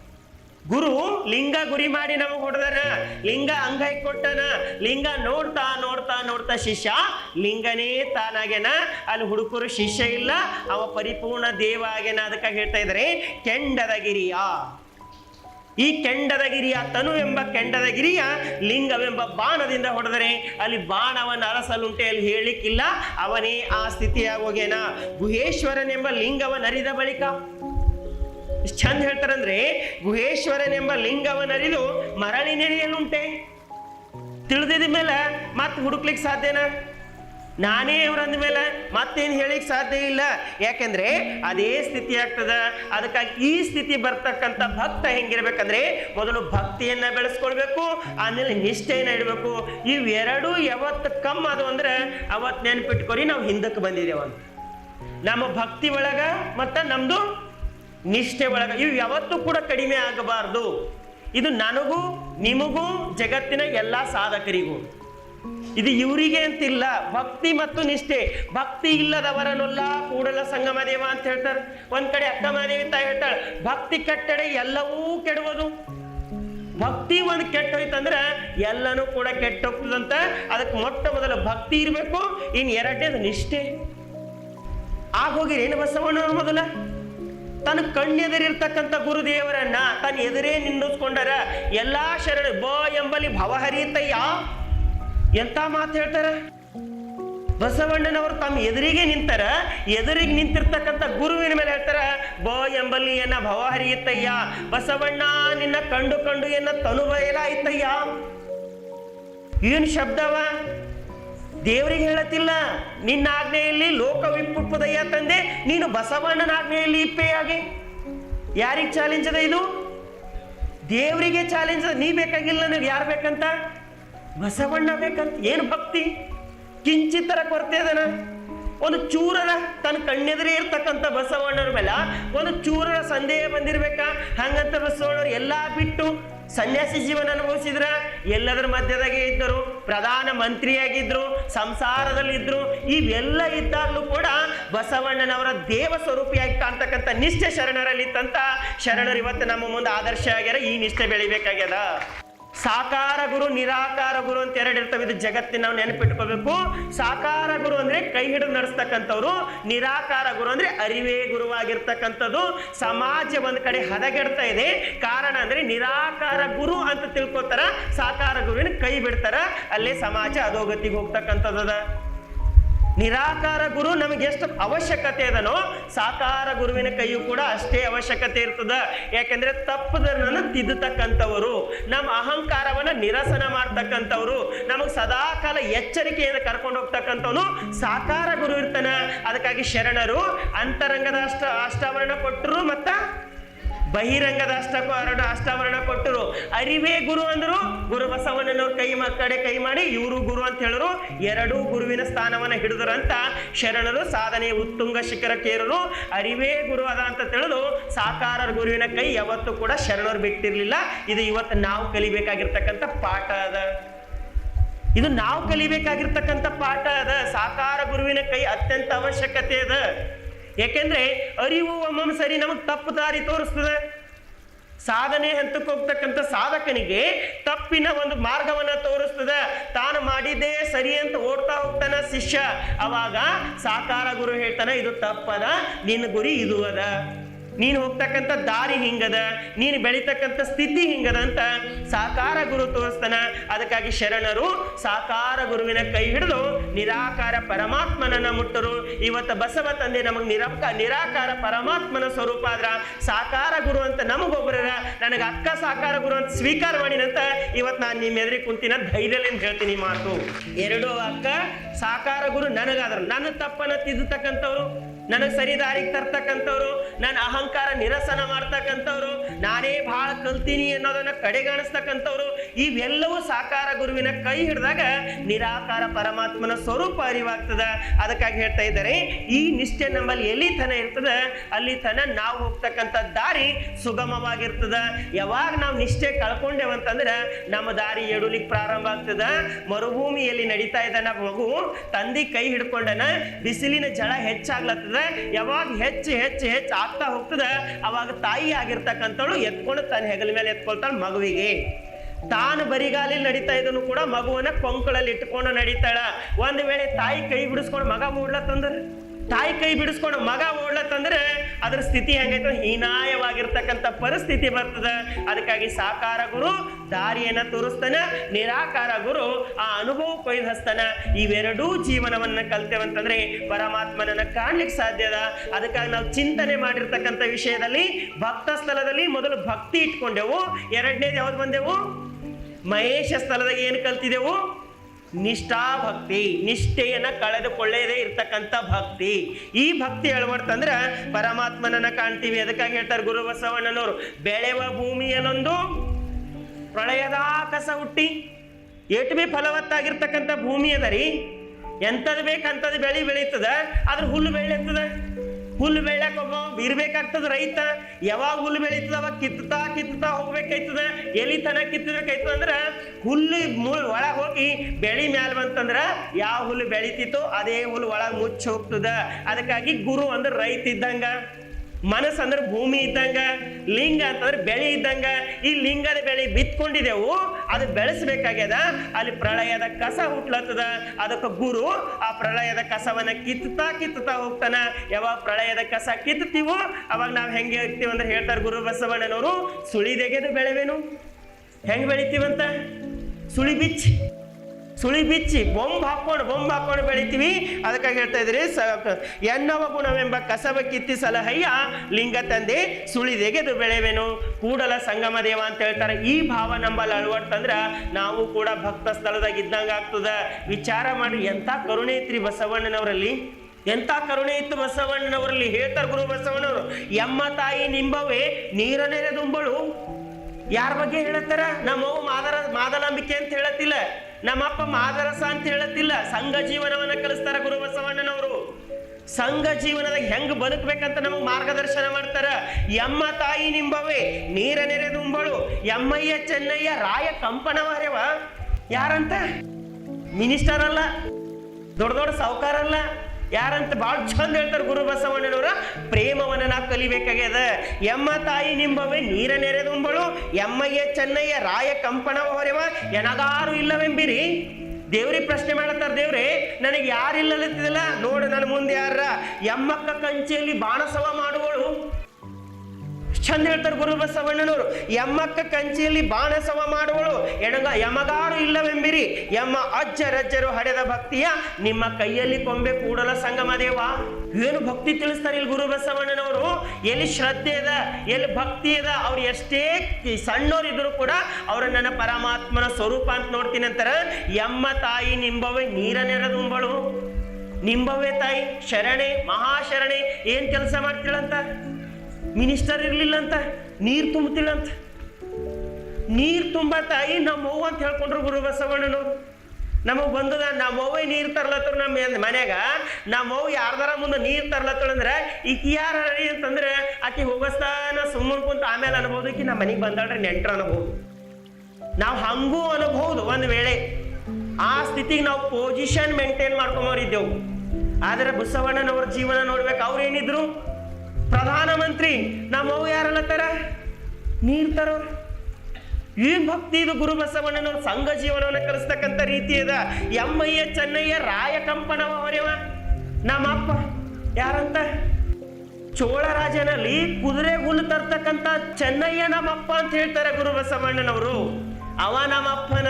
A: ಗುರು, ಲಿಂಗ ಗುರಿ ಮಾಡಿ ನಮಗೆ ಹೊಡೆದನ ಲಿಂಗ ಅಂಗೈ ಕೊಟ್ಟನ. ಲಿಂಗ ನೋಡ್ತಾ ನೋಡ್ತಾ ನೋಡ್ತಾ ಶಿಷ್ಯ ಲಿಂಗನೇ ತಾನಾಗೇನ ಅಲ್ಲಿ ಹುಡುಕರು ಶಿಷ್ಯ ಇಲ್ಲ. ಅವ ಪರಿಪೂರ್ಣ ದೇವ ಆಗೇನ ಅದಕ್ಕಾಗಿ ಹೇಳ್ತಾ ಇದ್ದಾರೆ ಕೆಂಡದ ಗಿರಿಯ ಈ ಕೆಂಡದ ಗಿರಿಯ ತನು ಎಂಬ ಕೆಂಡದ ಗಿರಿಯ ಲಿಂಗವೆಂಬ ಬಾಣದಿಂದ ಹೊಡೆದರೆ, ಅಲ್ಲಿ ಬಾಣವನ್ನು ಅರಸಲುಂಟೆ ಅಲ್ಲಿ ಹೇಳಲಿಕ್ಕಿಲ್ಲ. ಅವನೇ ಆ ಸ್ಥಿತಿಯಾಗೋಗೇನ ಗುಹೇಶ್ವರನೆಂಬ ಲಿಂಗವನ್ನು ಅರಿದ ಬಳಿಕ ಚಂದ ಹೇಳ್ತಾರಂದ್ರೆ ಗುಹೇಶ್ವರನೆಂಬ ಲಿಂಗವನರಿದು ಮರಳಿ ನೆನೆಯಲುಂಟೆ ತಿಳಿದಿದ ಮೇಲೆ ಮತ್ತೆ ಹುಡುಕ್ಲಿಕ್ಕೆ ಸಾಧ್ಯನಾ? ನಾನೇ ಇವ್ರಂದ ಮೇಲೆ ಮತ್ತೇನು ಹೇಳಿಕ್ ಸಾಧ್ಯ ಇಲ್ಲ. ಯಾಕೆಂದ್ರೆ ಅದೇ ಸ್ಥಿತಿ ಆಗ್ತದ. ಅದಕ್ಕಾಗಿ ಈ ಸ್ಥಿತಿ ಬರ್ತಕ್ಕಂಥ ಭಕ್ತ ಹೆಂಗಿರ್ಬೇಕಂದ್ರೆ ಮೊದಲು ಭಕ್ತಿಯನ್ನ ಬೆಳೆಸ್ಕೊಳ್ಬೇಕು, ಆಮೇಲೆ ನಿಷ್ಠೆಯನ್ನ ಇಡಬೇಕು. ಇವೆರಡೂ ಯಾವತ್ತು ಕಮ್ಮಿ ಅದು ಅಂದ್ರೆ ಅವತ್ತು ನೆನ್ಪಿಟ್ಕೊರಿ ನಾವು ಹಿಂದಕ್ಕೆ ಬಂದಿದ್ದೇವೆ ಅಂತ. ನಮ್ಮ ಭಕ್ತಿ ಒಳಗ ಮತ್ತ ನಮ್ದು ನಿಷ್ಠೆ ಒಳಗ ಇವು ಯಾವತ್ತೂ ಕೂಡ ಕಡಿಮೆ ಆಗಬಾರ್ದು. ಇದು ನನಗೂ, ನಿಮಗೂ, ಜಗತ್ತಿನ ಎಲ್ಲ ಸಾಧಕರಿಗೂ. ಇದು ಇವರಿಗೆ ಅಂತಿಲ್ಲ, ಭಕ್ತಿ ಮತ್ತು ನಿಷ್ಠೆ. ಭಕ್ತಿ ಇಲ್ಲದವರನ್ನೆಲ್ಲ ಕೂಡಲ ಸಂಗಮದೇವ ಅಂತ ಹೇಳ್ತಾರೆ. ಒಂದ್ ಕಡೆ ಅಕ್ಕ ಮಾದೇವಿ ಅಂತ ಹೇಳ್ತಾಳೆ, ಭಕ್ತಿ ಕಟ್ಟಡೆ ಎಲ್ಲವೂ ಕೆಡುವುದು. ಭಕ್ತಿ ಒಂದು ಕೆಟ್ಟ ಹೋಯ್ತಂದ್ರ ಎಲ್ಲನೂ ಕೂಡ ಕೆಟ್ಟೋಗ್ತದಂತ. ಅದಕ್ಕೆ ಮೊಟ್ಟ ಮೊದಲ ಭಕ್ತಿ ಇರಬೇಕು, ಇನ್ ಎರಡನೇದು ನಿಷ್ಠೆ. ಆಗೋಗಿರೇನು ಬಸವಣ್ಣ ಮೊದಲ? ತನ್ನ ಕಣ್ಣೆದುರಿರ್ತಕ್ಕಂಥ ಗುರುದೇವರನ್ನ ತನ್ನ ಎದುರೇ ನಿಂದಿಸ್ಕೊಂಡರ ಎಲ್ಲಾ ಶರಣ ಬ ಎಂಬಲ್ಲಿ ಭವಹರಿತಯ್ಯ? ಎಂತ ಮಾತು ಹೇಳ್ತಾರ? ಬಸವಣ್ಣನವರು ತಮ್ಮ ಎದುರಿಗೆ ನಿಂತಾರ, ಎದುರಿಗೆ ನಿಂತಿರ್ತಕ್ಕಂಥ ಗುರುವಿನ ಮೇಲೆ ಹೇಳ್ತಾರ, ಬೋ ಎಂಬಲ್ಲಿ ಏನ ಭವ ಹರಿಯುತ್ತಯ್ಯ ಬಸವಣ್ಣ ನಿನ್ನ ಕಂಡು ಕಂಡು ಎನ್ನ ತನು ಬಯಲಾಯ್ತಯ್ಯ ಏನ್ ಶಬ್ದವ? ದೇವರಿಗೆ ಹೇಳತ್ತಿಲ್ಲ, ನಿನ್ನ ಆಜ್ಞೆಯಲ್ಲಿ ಲೋಕ ವಿಪುಪದಯ್ಯ ತಂದೆ, ನೀನು ಬಸವಣ್ಣನ ಆಜ್ಞೆಯಲ್ಲಿ ಇಪ್ಪೆಯಾಗಿ ಯಾರಿಗೆ ಚಾಲೆಂಜ್ ಅದ ಇದು? ದೇವರಿಗೆ ಚಾಲೆಂಜ್ ಅದ, ನೀ ಬೇಕಾಗಿಲ್ಲ ನನಗೆ ಯಾರು ಬೇಕಂತ? ಬಸವಣ್ಣ ಬೇಕಂತ, ಏನು ಭಕ್ತಿ? ಕಿಂಚಿತ್ತರ ಕೊರತೆ ಅದನ? ಒಂದು ಚೂರರ ತನ್ನ ಕಣ್ಣೆದ್ರೆ ಇರ್ತಕ್ಕಂಥ ಬಸವಣ್ಣರ ಮೇಲೆ, ಒಂದು ಚೂರರ ಸಂದೇಹ ಬಂದಿರ್ಬೇಕಾ? ಹಂಗಂತ ಬಸವಣ್ಣರು ಎಲ್ಲ ಬಿಟ್ಟು ಸನ್ಯಾಸಿ ಜೀವನ ಅನುಭವಿಸಿದ್ರ ಎಲ್ಲದರ ಮಧ್ಯದಾಗೆ ಇದ್ದರು, ಪ್ರಧಾನ ಮಂತ್ರಿಯಾಗಿದ್ರು ಸಂಸಾರದಲ್ಲಿದ್ದರು ಇವೆಲ್ಲ ಇದ್ದಾಗಲೂ ಕೂಡ ಬಸವಣ್ಣನವರ ದೇವ ಸ್ವರೂಪಿಯಾಗಿ ಕಾಣ್ತಕ್ಕಂಥ ನಿಷ್ಠೆ ಶರಣರಲ್ಲಿ ಇತ್ತಂತ ಶರಣರು ಇವತ್ತು ನಮ್ಮ ಮುಂದೆ ಆದರ್ಶ ಆಗ್ಯಾರ ಈ ನಿಷ್ಠೆ ಬೆಳಿಬೇಕಾಗ್ಯದ? ಸಾಕಾರ ಗುರು, ನಿರಾಕಾರ ಗುರು ಅಂತ ಎರಡು ಇರ್ತವೆ. ಇದು ಜಗತ್ತಿನ ನಾವು ನೆನಪಿಟ್ಕೋಬೇಕು. ಸಾಕಾರ ಗುರು ಅಂದ್ರೆ ಕೈ ಹಿಡಿದು ನಡೆಸ್ತಕ್ಕಂಥವ್ರು, ನಿರಾಕಾರ ಗುರು ಅಂದ್ರೆ ಅರಿವೇ ಗುರುವಾಗಿರ್ತಕ್ಕಂಥದ್ದು. ಸಮಾಜ ಒಂದ್ ಕಡೆ ಹದಗೆಡ್ತಾ ಇದೆ. ಕಾರಣ ಅಂದ್ರೆ ನಿರಾಕಾರ ಗುರು ಅಂತ ತಿಳ್ಕೊತಾರ ಸಾಕಾರ ಗುರುವಿನ ಕೈ ಬಿಡ್ತಾರ. ಅಲ್ಲೇ ಸಮಾಜ ಅಧೋಗತಿಗೆ ಹೋಗ್ತಕ್ಕಂಥದ್ದದ. ನಿರಾಕಾರ ಗುರು ನಮಗೆ ಎಷ್ಟು ಅವಶ್ಯಕತೆ ಅದನೋ, ಸಾಕಾರ ಗುರುವಿನ ಕೈಯು ಕೂಡ ಅಷ್ಟೇ ಅವಶ್ಯಕತೆ ಇರ್ತದ. ಯಾಕಂದ್ರೆ ತಪ್ಪದನ್ನ ತಿದ್ದತಕ್ಕಂಥವರು, ನಮ್ಮ ಅಹಂಕಾರವನ್ನ ನಿರಸನ ಮಾಡ್ತಕ್ಕಂಥವ್ರು, ನಮಗೆ ಸದಾ ಕಾಲ ಎಚ್ಚರಿಕೆಯಿಂದ ಕರ್ಕೊಂಡು ಹೋಗ್ತಕ್ಕಂಥವನು ಸಾಕಾರ ಗುರು ಇರ್ತಾನ. ಅದಕ್ಕಾಗಿ ಶರಣರು, ಅಂತರಂಗದ ಅಷ್ಟ, ಅಷ್ಟಾವರಣ ಕೊಟ್ಟರು ಮತ್ತ ಬಹಿರಂಗದ ಅಷ್ಟವರಣ ಅಷ್ಟಾವರಣ ಕೊಟ್ಟರು. ಅರಿವೇ ಗುರು ಅಂದರು, ಗುರು ಬಸವಣ್ಣನವ್ರು ಕೈ ಕಡೆ ಕೈ ಮಾಡಿ ಇವರು ಗುರು ಅಂತ ಹೇಳರು. ಎರಡೂ ಗುರುವಿನ ಸ್ಥಾನವನ್ನ ಅಂತ ಶರಣರು, ಸಾಧನೆ ಉತ್ತುಂಗ ಶಿಖರಕ್ಕೇರರು. ಅರಿವೇ ಗುರು ಅದ ಅಂತ ತಿಳಿದು ಸಾಕಾರ ಗುರುವಿನ ಕೈ ಯಾವತ್ತೂ ಕೂಡ ಶರಣರು ಬಿಟ್ಟಿರಲಿಲ್ಲ. ಇದು ಇವತ್ತು ನಾವು ಕಲಿಬೇಕಾಗಿರ್ತಕ್ಕಂಥ ಪಾಠ ಅದ. ಇದು ನಾವು ಕಲಿಬೇಕಾಗಿರ್ತಕ್ಕಂಥ ಪಾಠ ಅದ. ಸಾಕಾರ ಗುರುವಿನ ಕೈ ಅತ್ಯಂತ ಅವಶ್ಯಕತೆ ಅದ. ಯಾಕೆಂದ್ರೆ ಅರಿವು ಒಮ್ಮೊಮ್ಮೆ ಸರಿ ನಮಗೆ ತಪ್ಪು ದಾರಿ ತೋರಿಸ್ತದೆ. ಸಾಧನೆ ಹಂತಕ್ಕೆ ಹೋಗ್ತಕ್ಕಂಥ ಸಾಧಕನಿಗೆ ತಪ್ಪಿನ ಒಂದು ಮಾರ್ಗವನ್ನ ತೋರಿಸ್ತದ. ತಾನು ಮಾಡಿದ್ದೇ ಸರಿ ಅಂತ ಓಡ್ತಾ ಹೋಗ್ತಾನ ಶಿಷ್ಯ. ಅವಾಗ ಸಾಕಾರ ಗುರು ಹೇಳ್ತಾನ, ಇದು ತಪ್ಪದ, ನಿನ್ನ ಗುರಿ ಇದು ಅದ. ನೀನು ಹೋಗ್ತಕ್ಕಂಥ ದಾರಿ ಹಿಂಗದ, ನೀನು ಬೆಳಿತಕ್ಕಂಥ ಸ್ಥಿತಿ ಹಿಂಗದ ಅಂತ ಸಾಕಾರ ಗುರು ತೋರಿಸ್ತಾನ. ಅದಕ್ಕಾಗಿ ಶರಣರು ಸಾಕಾರ ಗುರುವಿನ ಕೈ ಹಿಡಿದು ನಿರಾಕಾರ ಪರಮಾತ್ಮನನ್ನ ಮುಟ್ಟರು. ಇವತ್ತು ಬಸವ ತಂದೆ ನಮಗೆ ನಿರಕ ನಿರಾಕಾರ ಪರಮಾತ್ಮನ ಸ್ವರೂಪ ಆದ್ರ ಸಾಕಾರ ಗುರು ಅಂತ ನಮಗೊಬ್ಬರ ನನಗೆ ಅಕ್ಕ ಸಾಕಾರ ಗುರು ಅಂತ ಸ್ವೀಕಾರ ಮಾಡಿನಂತ ಇವತ್ತು ನಾನು ನಿಮ್ಮ ಎದುರಿಗೆ ಕುಂತಿನ ಧೈರ್ಯದಿಂದ ಹೇಳ್ತೀನಿ ಮಾತು. ಎರಡು ಅಕ್ಕ, ಸಾಕಾರ ಗುರು ನನಗಾದ್ರು. ನನ್ನ ತಪ್ಪನ್ನ ತಿದ್ದತಕ್ಕಂಥವ್ರು ನನಗೆ ಸರಿ ದಾರಿಗೆ ತರ್ತಕ್ಕಂಥವ್ರು, ನನ್ನ ಅಹಂಕಾರ ನಿರಸನ ಮಾಡ್ತಕ್ಕಂಥವ್ರು, ನಾನೇ ಬಹಳ ಕಲ್ತೀನಿ ಅನ್ನೋದನ್ನ ಕಡೆಗಾಣಿಸ್ತಕ್ಕಂಥವ್ರು, ಇವೆಲ್ಲವೂ ಸಾಕಾರ ಗುರುವಿನ ಕೈ ಹಿಡಿದಾಗ ನಿರಾಕಾರ ಪರಮಾತ್ಮನ ಸ್ವರೂಪ ಅರಿವಾಗ್ತದ. ಅದಕ್ಕಾಗಿ ಹೇಳ್ತಾ ಇದ್ದಾರೆ, ಈ ನಿಷ್ಠೆ ನಮ್ಮಲ್ಲಿ ಎಲ್ಲಿ ತನ ಇರ್ತದ, ಅಲ್ಲಿ ತನ ನಾವು ಹೋಗ್ತಕ್ಕಂಥ ದಾರಿ ಸುಗಮವಾಗಿರ್ತದ. ಯಾವಾಗ ನಾವು ನಿಷ್ಠೆ ಕಳ್ಕೊಂಡೇವಂತಂದ್ರೆ ನಮ್ಮ ದಾರಿ ಎಡುಲಿಕ್ಕೆ ಪ್ರಾರಂಭ ಆಗ್ತದ. ಮರುಭೂಮಿಯಲ್ಲಿ ನಡೀತಾ ಇದ್ದ ಮಗು, ತಂದಿ ಕೈ ಹಿಡ್ಕೊಂಡನ, ಬಿಸಿಲಿನ ಜಳ ಹೆಚ್ಚಾಗ್ಲತ್ತದ. ಯಾವಾಗ ಹೆಚ್ಚು ಹೆಚ್ಚು ಹೆಚ್ಚು ಆಗ್ತಾ ಹೋಗ್ತದೆ, ಅವಾಗ ತಾಯಿ ಆಗಿರ್ತಕ್ಕಂಥವಳು ಎತ್ಕೊಂಡು ತನ್ನ ಹೆಗಲ ಮೇಲೆ ಎತ್ಕೊಳ್ತಾಳೆ ಮಗುವಿಗೆ. ತಾನು ಬರಿಗಾಲಿ ನಡೀತಾ ಇದನ್ನು ಕೂಡ ಮಗುವನ್ನ ಕೊಂಕಳಲ್ಲಿ ಇಟ್ಕೊಂಡು ನಡೀತಾಳ. ಒಂದ್ ವೇಳೆ ತಾಯಿ ಕೈ ಬಿಡಿಸ್ಕೊಂಡು ಮಗ ಮೂಡ್ಲತ್ತಂದ್ರೆ ತಾಯಿ ಕೈ ಬಿಡಿಸ್ಕೊಂಡು ಮಗ ಓಡ್ಲತ್ತಂದ್ರೆ ಅದ್ರ ಸ್ಥಿತಿ ಹೆಂಗೈತೆ? ಹೀನಾಯವಾಗಿರ್ತಕ್ಕಂಥ ಪರಿಸ್ಥಿತಿ ಬರ್ತದ. ಅದಕ್ಕಾಗಿ ಸಾಕಾರ ಗುರು ದಾರಿಯನ್ನ ತೋರಿಸ್ತಾನ. ನಿರಾಕಾರ ಗುರು, ಆ ಅನುಭವ ಕೊಯ್ದು ಹಸ್ತಾನ ಇವೆರಡೂ ಜೀವನವನ್ನ ಕಲ್ತೇವಂತಂದ್ರೆ ಪರಮಾತ್ಮನನ್ನ ಕಾಣ್ಲಿಕ್ಕೆ ಸಾಧ್ಯ ಅದ. ಅದಕ್ಕಾಗಿ ನಾವು ಚಿಂತನೆ ಮಾಡಿರ್ತಕ್ಕಂಥ ವಿಷಯದಲ್ಲಿ, ಭಕ್ತ ಸ್ಥಳದಲ್ಲಿ ಮೊದಲು ಭಕ್ತಿ ಇಟ್ಕೊಂಡೆವು. ಎರಡನೇದು ಯಾವ್ದು ಬಂದೆವು? ಮಹೇಶ ಸ್ಥಳದಾಗ ಏನು ಕಲ್ತಿದೆವು? ನಿಷ್ಠಾ ಭಕ್ತಿ. ನಿಷ್ಠೆಯನ್ನ ಕಳೆದುಕೊಳ್ಳೇದೇ ಇರ್ತಕ್ಕಂಥ ಭಕ್ತಿ. ಈ ಭಕ್ತಿ ಹೇಳ್ಬಾರ್ದಂದ್ರ ಪರಮಾತ್ಮನನ್ನ ಕಾಣ್ತೀವಿ. ಅದಕ್ಕಾಗಿ ಹೇಳ್ತಾರೆ ಗುರು ಬಸವಣ್ಣನವರು, ಬೆಳೆವ ಭೂಮಿಯಲ್ಲೊಂದು ಪ್ರಳಯದ ಕಸ ಹುಟ್ಟಿ, ಏಟು ಬಿ ಫಲವತ್ತಾಗಿರ್ತಕ್ಕಂಥ ಭೂಮಿ ಅದ ರೀ ಎಂಥದ್ದು ಬೇಕು ಅಂಥದ್ದು ಬೆಳೆ ಬೆಳೀತದ ಅದ್ರ ಹುಲ್ಲು ಬೆಳೆತದ. ಹುಲ್ಲು ಬೆಳ್ಯಾಕ ಒಬ್ಬ ಇರ್ಬೇಕಾಗ್ತದ ರೈತ. ಯಾವಾಗ ಹುಲ್ಲು ಬೆಳೀತದ, ಅವಾಗ ಕಿತ್ತಾ ಕಿತ್ತಾ ಹೋಗ್ಬೇಕಾಯ್ತದ. ಎಲಿ ತನ ಕಿತ್ತಬೇಕಾಯ್ತದ ಅಂದ್ರೆ ಹುಲ್ಲು ಮುಳ್ ಒಳಗೆ ಹೋಗಿ ಬೆಳಿ ಮ್ಯಾಲ ಬಂತಂದ್ರ ಯಾವ ಹುಲ್ಲು ಬೆಳಿತಿತ್ತೋ ಅದೇ ಹುಲ್ಲು ಒಳಗೆ ಮುಚ್ಚಿ ಹೋಗ್ತದ. ಅದಕ್ಕಾಗಿ ಗುರು ಅಂದ್ರೆ ರೈತ ಇದ್ದಂಗ. ಮನಸ್ಸು ಅಂದ್ರೆ ಭೂಮಿ ಇದ್ದಂಗ, ಲಿಂಗ ಅಂತಂದ್ರೆ ಬೆಳೆ ಇದ್ದಂಗ, ಈ ಲಿಂಗದ ಬೆಳೆ ಬಿತ್ಕೊಂಡಿದೆವು, ಅದು ಬೆಳೆಸಬೇಕಾಗ್ಯದ, ಅಲ್ಲಿ ಪ್ರಳಯದ ಕಸ ಹುಟ್ಲತ್ತದ. ಅದಕ್ಕೆ ಗುರು ಆ ಪ್ರಳಯದ ಕಸವನ್ನ ಕಿತ್ತುತ್ತಾ ಕಿತ್ತುತ್ತಾ ಹೋಗ್ತಾನ. ಯಾವಾಗ ಪ್ರಳಯದ ಕಸ ಕಿತ್ತೀವೋ ಅವಾಗ ನಾವು ಹೆಂಗೆ ಇರ್ತೀವಿ ಅಂದ್ರೆ ಹೇಳ್ತಾರೆ ಗುರು ಬಸವಣ್ಣನವರು ಸುಳಿದೆಗೆದು ಬೆಳೆವೇನು. ಹೆಂಗ್ ಬೆಳಿತೀವಂತ? ಸುಳಿ ಬಿಚ್ಚಿ. ಸುಳಿ ಬಿಚ್ಚಿ ಬೊಂಬ್ ಹಾಕೊಂಡು ಬೊಂಬ್ ಹಾಕ್ಕೊಂಡು ಬೆಳಿತೀವಿ ಅದಕ್ಕಾಗಿ ಹೇಳ್ತಾ ಇದ್ರಿ ಎನ್ನವ ಗುಣವೆಂಬ ಕಸವ ಕಿತ್ತಿ ಸಲಹಯ್ಯ ಲಿಂಗ ತಂದೆ ಸುಳಿದೆಗೆದು ಬೆಳೆವೆನು. ಕೂಡಲ ಸಂಗಮ ದೇವ ಅಂತ ಹೇಳ್ತಾರೆ. ಈ ಭಾವ ನಂಬಲ್ಲಿ ಅಳವಡ್ತಂದ್ರ ನಾವು ಕೂಡ ಭಕ್ತ ಸ್ಥಳದಾಗ ಇದ್ದಂಗ ಆಗ್ತದ. ವಿಚಾರ ಮಾಡಿ ಎಂತ ಕರುಣೆ ಐತ್ರಿ ಬಸವಣ್ಣನವರಲ್ಲಿ. ಎಂತ ಕರುಣೆ ಇತ್ತು ಬಸವಣ್ಣನವರಲ್ಲಿ. ಹೇಳ್ತಾರೆ ಗುರು ಬಸವಣ್ಣವರು, ಎಮ್ಮ ತಾಯಿ ನಿಂಬವೇ ನೀರನೆರೆ ನೆರೆದುಂಬಳು ಯಾರ ಬಗ್ಗೆ ಹೇಳತ್ತಾರ ನಮ್ಮವ್ವ ಮಾದರ, ಮಾದಲಂಬಿಕೆ ಅಂತ ಹೇಳತ್ತಿಲ್ಲ. ನಮ್ಮಪ್ಪ ಮಾದರಸ ಅಂತ ಹೇಳತ್ತಿಲ್ಲ. ಸಂಘ ಜೀವನವನ್ನ ಕಲಿಸ್ತಾರ ಗುರು ಬಸವಣ್ಣನವರು. ಸಂಘ ಜೀವನದಾಗ ಹೆಂಗ್ ಬದುಕ್ಬೇಕಂತ ನಮಗೆ ಮಾರ್ಗದರ್ಶನ ಮಾಡ್ತಾರ. ಎಮ್ಮ ತಾಯಿ ನಿಂಬವೇ, ನೀರ ನೆರೆದುಂಬಳು ಎಮ್ಮಯ್ಯ, ಚೆನ್ನಯ್ಯ, ರಾಯ, ಕಂಪನವರೆವ? ಯಾರಂತ? ಮಿನಿಸ್ಟರ್ ಅಲ್ಲ, ದೊಡ್ಡ ದೊಡ್ಡ ಸಾವುಕಾರ ಅಲ್ಲ. ಯಾರಂತ ಭಾಳ ಚಂದ ಹೇಳ್ತಾರೆ ಗುರು ಬಸವಣ್ಣನವರ. ಪ್ರೇಮವನ್ನು ನಾವು ಕಲಿಬೇಕಾಗ್ಯದ. ಎಮ್ಮ ತಾಯಿ ನಿಂಬವೆ ನೀರ ನೆರೆದುಂಬಳು ಎಮ್ಮಯ್ಯ ಚೆನ್ನಯ್ಯ ರಾಯ ಕಂಪಣ ಹೊರೆವ, ಎನಗಾರು ಇಲ್ಲವೆಂಬಿರಿ? ದೇವ್ರಿಗೆ ಪ್ರಶ್ನೆ ಮಾಡತ್ತಾರ ದೇವ್ರೆ, ನನಗೆ ಯಾರಿಲ್ಲತ್ತಿದಿಲ್ಲ ನೋಡು ನನ್ನ ಮುಂದೆ ಯಾರ ಎಮ್ಮಕ್ಕ ಕಂಚಿಯಲ್ಲಿ ಬಾಣಸವ ಮಾಡುವಳು. ಚಂದ ಹೇಳ್ತಾರೆ ಗುರು ಬಸವಣ್ಣನವರು. ಎಮ್ಮಕ್ಕ ಕಂಚಿಯಲ್ಲಿ ಬಾಣಸವ ಮಾಡುವಳು. ಎಡಗ ಯಮಗಾರು ಇಲ್ಲವೆಂಬಿರಿ. ಎಮ್ಮ ಅಜ್ಜರಜ್ಜರು ಹಡೆದ ಭಕ್ತಿಯ ನಿಮ್ಮ ಕೈಯಲ್ಲಿ ಕೊಂಬೆ ಕೂಡಲ ಸಂಗಮ ದೇವ. ಏನು ಭಕ್ತಿ ತಿಳಿಸ್ತಾರೆ ಇಲ್ಲಿ ಗುರು ಬಸವಣ್ಣನವರು? ಎಲ್ಲಿ ಶ್ರದ್ಧೆ ಅದ, ಎಲ್ಲಿ ಭಕ್ತಿ ಅದ, ಅವ್ರು ಎಷ್ಟೇ ಸಣ್ಣೋರಿದ್ರು ಕೂಡ ಅವರು ನನ್ನ ಪರಮಾತ್ಮನ ಸ್ವರೂಪ ಅಂತ ನೋಡ್ತೀನಿ ಅಂತಾರ. ಎಮ್ಮ ತಾಯಿ ನಿಂಬವೇ ನೀರ ನೆರದುಂಬಳು ನಿಂಬವೆ ತಾಯಿ ಶರಣೆ, ಮಹಾಶರಣೆ, ಏನ್ ಕೆಲಸ ಮಾಡ್ತೀಳಂತ? ಮಿನಿಸ್ಟರ್ ಇರಲಿಲ್ಲ ಅಂತ ನೀರು ತುಂಬುತ್ತಿಲ್ಲ ಅಂತ ನೀರು ತುಂಬ ತಾಯಿ ನಮ್ಮ ಅವ್ವ ಅಂತ ಹೇಳ್ಕೊಂಡ್ರು ಗುರು ಬಸವಣ್ಣನು. ನಮಗೆ ಬಂದದ, ನಮ್ಮ ಅವ್ವ ನೀರ್ ತರ್ಲತ್ತರು ನಮ್ಮ ಮನ್ಯಾಗ. ನಮ್ಮ ಅವ್ವ ಯಾರ್ದಾರ ಮುಂದೆ ನೀರು ತರ್ಲತ್ತಳು ಅಂದ್ರೆ, ಈಕಿ ಯಾರ ಹರಿ ಅಂತಂದ್ರೆ, ಆಕಿ ಹೋಗಸ್ತಾನ ಸುಮ್ಮನೆ ಕುಂತ ಆಮೇಲೆ ಅನ್ಬೋದು, ಈಕಿ ನಮ್ಮ ಮನೆಗೆ ಬಂದಾಳ್ರಿ ನೆಂಟ್ರ ಅನ್ಬೋದು. ನಾವು ಹಂಗೂ ಅನ್ಬಹುದು ಒಂದು ವೇಳೆ. ಆ ಸ್ಥಿತಿಗೆ ನಾವು ಪೊಸಿಷನ್ ಮೇಂಟೈನ್ ಮಾಡ್ಕೊಂಬರಿದ್ದೆವು ಆದರೆ ಬಸವಣ್ಣನವ್ರ ಜೀವನ ನೋಡ್ಬೇಕು ಅವ್ರು ಏನಿದ್ರು? ಪ್ರಧಾನಮಂತ್ರಿ ನಮ್ಮವು ಯಾರನ್ನತ್ತಾರ ನೀರು ತರೋರು. ಈ ಭಕ್ತಿ ಇದು ಗುರು ಸಂಘ ಜೀವನವನ್ನು ಕಲಿಸ್ತಕ್ಕಂಥ ರೀತಿ ಅದ. ಎಮ್ಮಯ್ಯ, ಚೆನ್ನಯ್ಯ ರಾಯ ಕಂಪನವ ನಮ್ಮ ನಮ್ಮಪ್ಪ ಯಾರಂತ? ಚೋಳ ರಾಜನಲ್ಲಿ ಕುದುರೆ ಹುಲ್ಲು ತರ್ತಕ್ಕಂಥ ಚೆನ್ನಯ್ಯ ನಮ್ಮಪ್ಪ ಅಂತ ಹೇಳ್ತಾರೆ ಗುರು ಬಸವಣ್ಣನವರು. ಅವ ನಮ್ಮಪ್ಪನ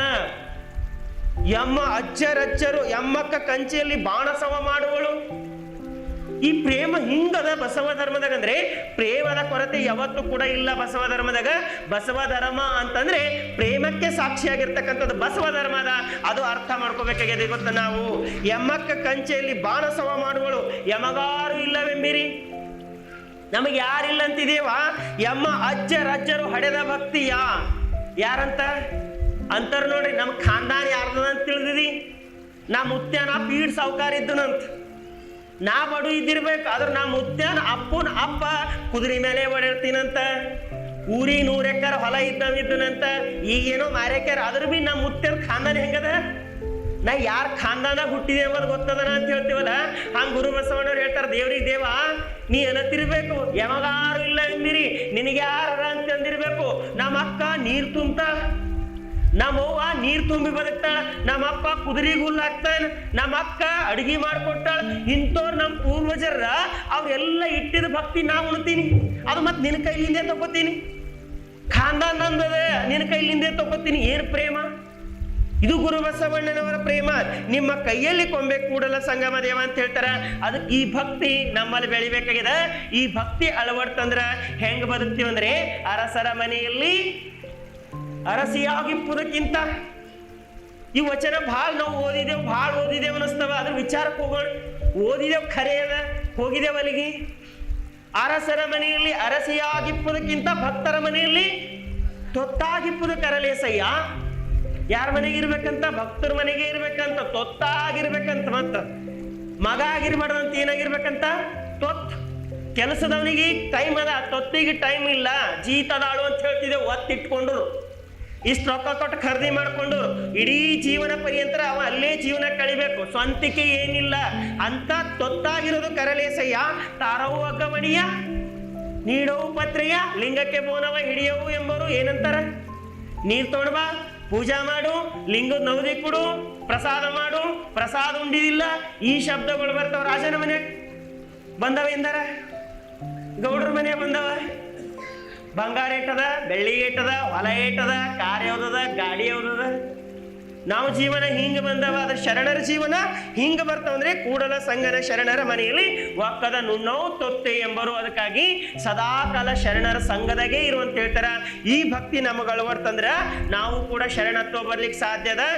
A: ಎಮ್ಮ ಅಜ್ಜರಜ್ಜರು, ಎಮ್ಮಕ್ಕ ಕಂಚಿಯಲ್ಲಿ ಬಾಣಸವ ಮಾಡುವಳು. ಈ ಪ್ರೇಮ ಹಿಂಗದ ಬಸವ ಧರ್ಮದಾಗ ಅಂದ್ರೆ ಪ್ರೇಮದ ಕೊರತೆ ಯಾವತ್ತೂ ಕೂಡ ಇಲ್ಲ ಬಸವ ಧರ್ಮದಾಗ. ಬಸವ ಧರ್ಮ ಅಂತಂದ್ರೆ ಪ್ರೇಮಕ್ಕೆ ಸಾಕ್ಷಿಯಾಗಿರ್ತಕ್ಕಂಥದ್ದು ಬಸವ ಧರ್ಮದ ಅದು. ಅರ್ಥ ಮಾಡ್ಕೋಬೇಕಾಗಿದೆ ಗೊತ್ತ ನಾವು? ಯಮಕ್ಕ ಕಂಚೆಯಲ್ಲಿ ಬಾಣಸವ ಮಾಡುವಳು ಯಮಗಾರು ಇಲ್ಲವೆಂಬಿರಿ? ನಮಗೆ ಯಾರಿಲ್ಲ ಅಂತಿದೇವಾ? ಯಮ್ಮ ಅಜ್ಜರಜ್ಜರು ಹಡೆದ ಭಕ್ತಿಯ. ಯಾರಂತ? ಅಂತಾರ ನೋಡ್ರಿ, ನಮ್ ಖಾನ್ದಾನ ಯಾರ್ದದ ಅಂತ ತಿಳಿದಿದಿ? ನಾ ಮುತ್ಯಾನ ಪೀಡ್ ಸಾವುಕಾರ ಇದ್ದನಂತ. ನಾ ಬಡು ಇದ್ದಿರ್ಬೇಕು, ಆದ್ರೆ ನಾ ಮುತ್ಯಾನ ಅಪ್ಪನ ಅಪ್ಪ ಕುದುರೆ ಮೇಲೆ ಓಡಾಡ್ತೀನಂತ. ಊರಿ ನೂರ ಎಕರೆ ಹೊಲ ಇದ್ದವ ಇದ್ದನಂತ. ಈಗೇನೋ ಮಾರ್ಯಾಕ್ಯಾರ ಆದ್ರೂ ಬಿ ನಮ್ಮ ಮುತ್ಯನ ಖಾನ್ದಾನ ಹೆಂಗದ? ನಾ ಯಾರ ಖಾನ್ದಾನ ಹುಟ್ಟಿದೆ ಅನ್ನೋದು ಗೊತ್ತದನ ಅಂತ ಹೇಳ್ತೀವಲ್ಲ? ಹಂಗ ಗುರು ಬಸವಣ್ಣವ್ರು ಹೇಳ್ತಾರ, ದೇವ್ರಿಗೆ ದೇವ, ನೀ ಏನತ್ತಿರ್ಬೇಕು ಯಾವಾಗಾರು ಇಲ್ಲ ಎಂದಿರಿ ನಿನಗೆ ಯಾರ ಅಂತ ಅಂದಿರ್ಬೇಕು. ನಮ್ಮ ಅಕ್ಕ ನೀರು ತುಂಬ್ತಾಳ ನಮ್ಮ ಅವ್ವ ನೀರ್ ತುಂಬಿ ಬದುಕ್ತಾಳ, ನಮ್ಮ ಅಪ್ಪ ಕುದುರೆಗುಲ್ ಹುಲ್ಲು ಹಾಕ್ತಾನ ನಮ್ಮ ಅಕ್ಕ ಅಡಿಗೆ ಮಾಡ್ಕೊಟ್ಟಾಳ ಇಂಥವ್ರು ನಮ್ಮ ಪೂರ್ವಜರ ಅವ್ರೆಲ್ಲ ಇಟ್ಟಿದ ಭಕ್ತಿ ನಾ ಉಣ್ತೀನಿ. ಅದು ಮತ್ತೆ ನಿನ್ನ ಕೈಲಿಂದೇ ತಗೋತೀನಿ. ಖಾನ್ದಾನ್ ನಂದದ ನಿನ್ನ ಕೈಲಿಂದೇ ತಗೋತೀನಿ, ಏನ್ ಪ್ರೇಮ? ಇದು ಗುರು ಬಸವಣ್ಣನವರ ಪ್ರೇಮ. ನಿಮ್ಮ ಕೈಯಲ್ಲಿ ಕೊಂಬೆ ಕೂಡಲ ಸಂಗಮ ದೇವ ಅಂತ ಹೇಳ್ತಾರ. ಅದಕ್ಕೆ ಈ ಭಕ್ತಿ ನಮ್ಮಲ್ಲಿ ಬೆಳಿಬೇಕಾಗಿದೆ. ಈ ಭಕ್ತಿ ಅಳವಡ್ತಂದ್ರ ಹೆಂಗ್ ಬದುಕ್ತೀವಂದ್ರೆ ಅರಸರ ಮನೆಯಲ್ಲಿ ಅರಸಿಯಾಗಿಪ್ಪುದಕ್ಕಿಂತ ಈ ವಚನ ಭಾಳ ನಾವು ಓದಿದೆವು, ಭಾಳ ಓದಿದೆವು ಅನಿಸ್ತವ ಅದ್ರ ವಿಚಾರಕ್ಕೆ ಹೋಗೋಣ. ಓದಿದೆವು ಖರೆ ಅದ ಹೋಗಿದೆವು ಅಲ್ಲಿಗೆ. ಅರಸರ ಮನೆಯಲ್ಲಿ ಅರಸಿಯಾಗಿಪ್ಪುದಕ್ಕಿಂತ ಭಕ್ತರ ಮನೆಯಲ್ಲಿ ತೊತ್ತಾಗಿಪ್ಪುದ ಕರಲೇಸಯ್ಯ ಯಾರ ಮನೆಗೆ ಇರ್ಬೇಕಂತ? ಭಕ್ತರ ಮನೆಗೆ ಇರ್ಬೇಕಂತ. ತೊತ್ತಾಗಿರ್ಬೇಕಂತ ಮತ್ತ. ಮಗ ಆಗಿರ್ಬಾರ್ದಂತ ಏನಾಗಿರ್ಬೇಕಂತ ತೊತ್ ಕೆಲಸದವನಿಗೆ ಟೈಮ್ ಅದ. ತೊತ್ತಿಗೆ ಟೈಮ್ ಇಲ್ಲ. ಜೀತದಾಳು ಅಂತ ಹೇಳ್ತಿದ್ದೆ ಒತ್ತಿಟ್ಕೊಂಡು ಇಷ್ಟು ರೊಕ್ಕ ಕೊಟ್ಟು ಖರೀದಿ ಮಾಡಿಕೊಂಡು ಇಡೀ ಜೀವನ ಪರ್ಯಂತರ ಅವ ಅಲ್ಲೇ ಜೀವನ ಕಳಿಬೇಕು. ಸ್ವಂತಿಕೆ ಏನಿಲ್ಲ. ಅಂತ ತೊತ್ತಾಗಿರೋದು ಕರಲೇಸಯ್ಯ ತಾರವು ಅಗ್ಗಮಣಿಯ ನೀಡವು ಪತ್ರೆಯ ಲಿಂಗಕ್ಕೆ ಬೋನವ ಹಿಡಿಯವು ಎಂಬರು ಏನಂತಾರ? ನೀರ್ ತೊಡಬಾ ಪೂಜಾ ಮಾಡು, ಲಿಂಗದ ನವದಿ ಕೊಡು, ಪ್ರಸಾದ ಮಾಡು, ಪ್ರಸಾದ ಉಂಡಿದಿಲ್ಲ, ಈ ಶಬ್ದಗಳು ಬರ್ತಾವ ರಾಜನ ಮನೆ. ಬಂದವ ಎಂದಾರ? ಗೌಡ್ರ ಮನೆ ಬಂದವ. ಬಂಗಾರ ಏಟದ, ಬೆಳ್ಳಿ ಏಟದ, ಹೊಲ ಏಟದ, ಕಾರ್ ಯಾವ್ದದ, ಗಾಡಿ ಯಾವ್ದದ? ನಾವು ಜೀವನ ಹಿಂಗ ಬಂದವ ಅದ್ರ ಶರಣರ ಜೀವನ ಹಿಂಗ ಬರ್ತಂದ್ರೆ ಕೂಡಲ ಸಂಗನ ಶರಣರ ಮನೆಯಲ್ಲಿ ಒಕ್ಕದ ನುಣ್ಣವು ತೊತ್ತೆ ಎಂಬರು. ಅದಕ್ಕಾಗಿ ಸದಾಕಾಲ ಶರಣರ ಸಂಘದಾಗೆ ಇರುವಂತ ಹೇಳ್ತಾರ, ಈ ಭಕ್ತಿ ನಮಗ ಅಳವಡ್ತಂದ್ರ ನಾವು ಕೂಡ ಶರಣತ್ವ ಬರ್ಲಿಕ್ಕೆ ಸಾಧ್ಯದ